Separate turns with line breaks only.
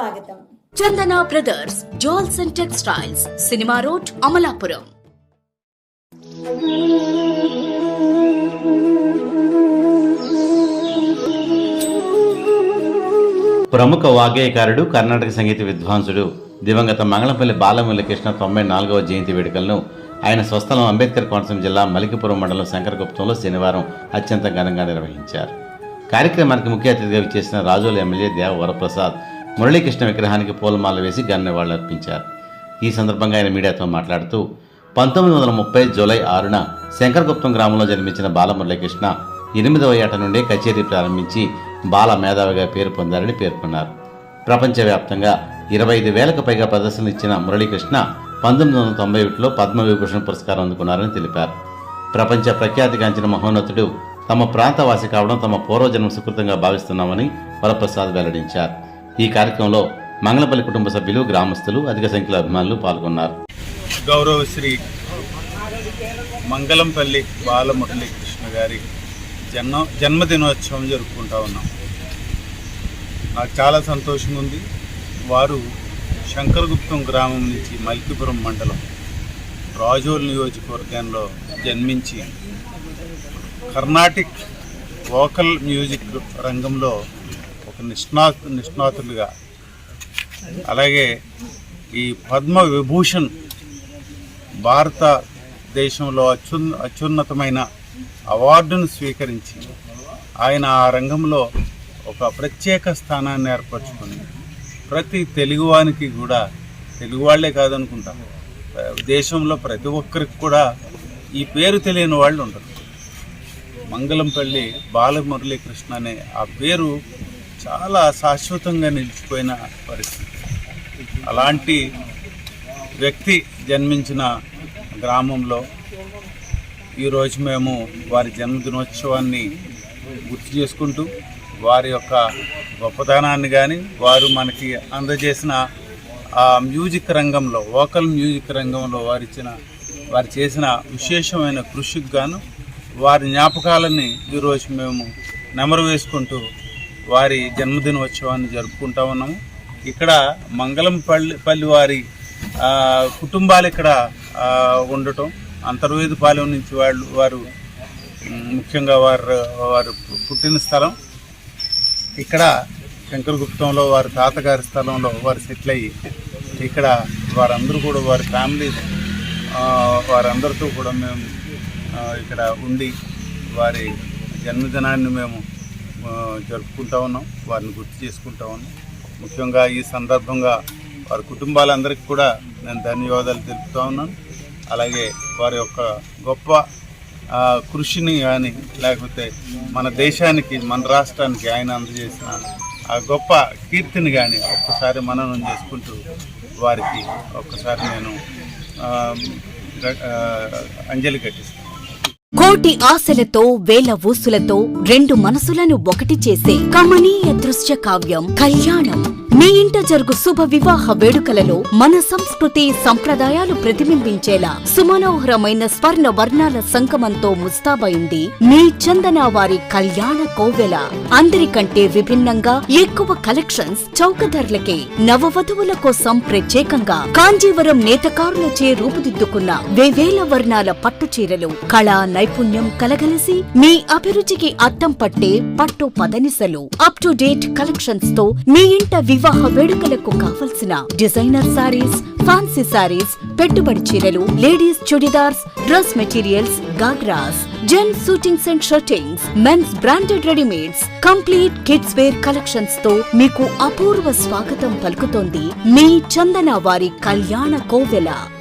స్వాగతం.
Chandana brothers jewels and textiles cinema road Amalapuram.
ప్రముఖ వాగ్గేయకారుడు కర్ణాటక సంగీత విద్వాంసుడు దివంగత మంగళపల్లి బాలమురళీకృష్ణ తొంభై నాలుగవ జయంతి వేడుకలను ఆయన స్వస్థలం అంబేద్కర్ కోనసీమ జిల్లా మలికిపురం మండలం శంకరగుప్తంలో శనివారం అత్యంత ఘనంగా నిర్వహించారు. కార్యక్రమానికి ముఖ్య అతిథిగా విచ్చేసిన రాజోలు ఎమ్మెల్యే దేవ వరప్రసాద్ మురళీకృష్ణ విగ్రహానికి పూలమాల వేసి ఘన అర్పించారు. ఈ సందర్భంగా ఆయన మీడియాతో మాట్లాడుతూ పంతొమ్మిది వందల ముప్పై జూలై ఆరున శంకరగుప్తం గ్రామంలో జన్మించిన బాలమురళీకృష్ణ ఎనిమిదవ ఏట నుండే కచేరీ ప్రారంభించి బాల మేధావిగా పేరు పొందారని పేర్కొన్నారు. ప్రపంచవ్యాప్తంగా ఇరవై ఐదు వేలకు పైగా ప్రదర్శనలు ఇచ్చిన మురళీకృష్ణ పంతొమ్మిది వందల తొంభై ఒకటిలో పద్మవిభూషణ పురస్కారం అందుకున్నారని తెలిపారు. ప్రపంచ ప్రఖ్యాతిగాంచిన మహోన్నతుడు తమ ప్రాంతవాసి కావడం తమ పూర్వజన్మ సుకృతంగా భావిస్తున్నామని వరప్రసాద్ వెల్లడించారు. ఈ కార్యక్రమంలో మంగళపల్లి కుటుంబ సభ్యులు గ్రామస్తులు అధిక సంఖ్యలో అభిమానులు పాల్గొన్నారు.
గౌరవ శ్రీ మంగళంపల్లి బాలమురళీకృష్ణ గారి జన్మ జన్మదినోత్సవం జరుపుకుంటా ఉన్నాం. నాకు చాలా సంతోషంగా ఉంది. వారు శంకరగుప్తం గ్రామం నుంచి మల్కిపురం మండలం రాజోల్ నియోజకవర్గంలో జన్మించి కర్ణాటిక్ వోకల్ మ్యూజిక్ రంగంలో నిష్ణా నిష్ణాతులుగా. అలాగే ఈ పద్మ విభూషణ్ భారతదేశంలో అత్యున్ అత్యున్నతమైన అవార్డును స్వీకరించి ఆయన ఆ రంగంలో ఒక ప్రత్యేక స్థానాన్ని ఏర్పరచుకుని ప్రతి తెలుగువానికి కూడా తెలుగు వాళ్ళే కాదనుకుంటా దేశంలో ప్రతి ఒక్కరికి కూడా ఈ పేరు తెలియని వాళ్ళు ఉంటారు. మంగళంపల్లి బాలమురళీకృష్ణ అనే ఆ పేరు చాలా శాశ్వతంగా నిలిచిపోయిన పరిస్థితి. అలాంటి వ్యక్తి జన్మించిన గ్రామంలో ఈరోజు మేము వారి జన్మదినోత్సవాన్ని గుర్తు చేసుకుంటూ వారి యొక్క గొప్పతనాన్ని కానీ వారు మనకి అందజేసిన ఆ మ్యూజిక్ రంగంలో వోకల్ మ్యూజిక్ రంగంలో వారిచ్చిన వారు చేసిన విశేషమైన కృషికి గాను వారి జ్ఞాపకాలని ఈరోజు మేము నెమరు వేసుకుంటూ వారి జన్మదినోత్సవాన్ని జరుపుకుంటా ఉన్నాము. ఇక్కడ మంగళం పల్లి పల్లి వారి కుటుంబాలు ఇక్కడ ఉండటం ఉండటం అంతర్వేదిపాలెం నుంచి వాళ్ళు వారు ముఖ్యంగా వారు వారు పుట్టిన స్థలం. ఇక్కడ శంకరగుప్తంలో వారి తాతగారి స్థలంలో వారు సెటిల్ అయ్యి ఇక్కడ వారందరూ కూడా వారి ఫ్యామిలీ వారందరితో కూడా మేము ఇక్కడ ఉండి వారి జన్మదినాన్ని మేము జరుపుకుంటా ఉన్నాం వారిని గుర్తు చేసుకుంటా ఉన్నాం. ముఖ్యంగా ఈ సందర్భంగా వారి కుటుంబాలందరికీ కూడా నేను ధన్యవాదాలు తెలుపుతూ ఉన్నాను. అలాగే వారి యొక్క గొప్ప కృషిని కానీ లేకపోతే మన దేశానికి మన రాష్ట్రానికి ఆయన అందజేసిన ఆ గొప్ప కీర్తిని కానీ ఒక్కసారి మననం చేసుకుంటూ వారికి ఒక్కసారి నేను అంజలి కట్టిస్తాను
కోటి ఆశలతో వేల ఊసులతో రెండు మనసులను ఒకటి చేసే కమనీయ దృశ్య కావ్యం కళ్యాణం. మీ ఇంట జరుగు శుభ వివాహ వేడుకలలో మన సంస్కృతి సంప్రదాయాలు ప్రతిబింబించేలా సుమనోహరమైన స్వర్ణ వర్ణాల సంగమంతో ముస్తాబైంది మీ చందన వారి కళ్యాణ కోవెల అందరికంటే విభిన్నంగా ఎక్కువ కలెక్షన్స్ చౌకధరలకే నవవధువుల కోసం ప్రత్యేకంగా కాంజీవరం నేతకారులచే రూపుదిద్దుకున్న వేవేల వర్ణాల పట్టు చీరలు కళా నైపుణ్యం కలగలిసి మీ అభిరుచికి అద్దం పట్టే పట్టు పదనిసలు. అప్ టు డేట్ కలెక్షన్స్తో మీ ఇంట వివాహ వేడుకలకు కావలసిన డిజైనర్ సారీస్ ఫ్యాన్సీ సారీస్ పెట్టుబడి చీరలు ladies chudidars dress materials ghagras gents suitings and shirtings men's branded readymades complete kids wear కలెక్షన్స్తో మీకు అపూర్వ స్వాగతం పలుకుతోంది మీ చందన వారి కళ్యాణ కోవెల.